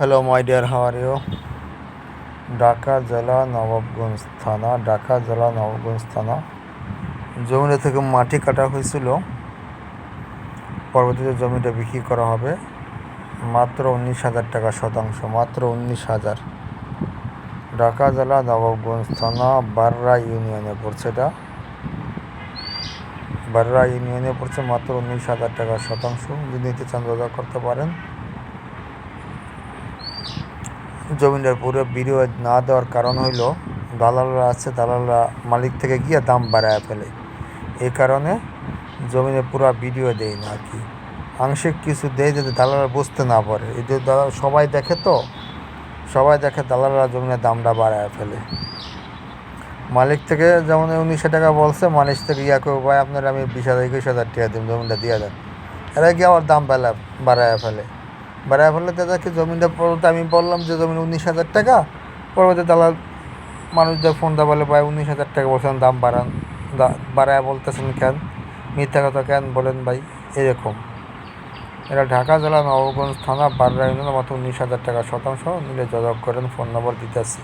Hello my dear how are you Dhaka জেলা নবাবগঞ্জ থানা, ঢাকা জেলা নবাবগঞ্জ থানা। জমিটা থেকে মাটি কাটা হয়েছিল। পরবর্তীতে জমিটা বিক্রি করা হবে। মাত্র উনিশ হাজার টাকা শতাংশ, মাত্র উনিশ হাজার। ঢাকা জেলা নবাবগঞ্জ থানা, বাররা ইউনিয়নে পড়ছে এটা। বাররা ইউনিয়নে পড়ছে মাত্র উনিশ হাজার টাকা শতাংশ। যদি নিতে চান করতে পারেন। জমিটার পুরো ভিডিও না দেওয়ার কারণ হইল, দালালরা আছে, দালালরা মালিক থেকে গিয়ে দাম বাড়ায় ফেলে। এই কারণে জমিনে পুরো ভিডিও দেয় না আর কি। আংশিক কিছু দেয় যাতে দালালরা বুঝতে না পারে। যে দালাল সবাই দেখে তো, সবাই দেখে দালালরা জমিনের দামটা বাড়ায় ফেলে। মালিক থেকে যেমন উনিশশো টাকা বলছে, মালিক থেকে ইয়া করব, ভাই, আপনার আমি বিশ হাজার, একুশ হাজার টাকা দিন জমিটা দিয়ে দেন। এরা গিয়ে আবার দাম বেলা বাড়ায় ফেলে। বাড়ায় ফেলে দাদাকে জমিটা পরবর্তী আমি বললাম যে জমিন উনিশ হাজার টাকা, পরবর্তী দালাল মানুষদের ফোন দা বলে, ভাই, উনিশ হাজার টাকা বলছেন, দাম বাড়ান। বাড়ায় বলতেছেন, কেন? মিথ্যা কথা, কেন? বলেন, ভাই, এরকম। এটা ঢাকা জেলা নবগঞ্জ থানা বাররা ইউনিয়নের মতো উনিশ হাজার টাকা শতাংশ মিলে যোগাযোগ করেন ফোন নম্বর দিতেছি।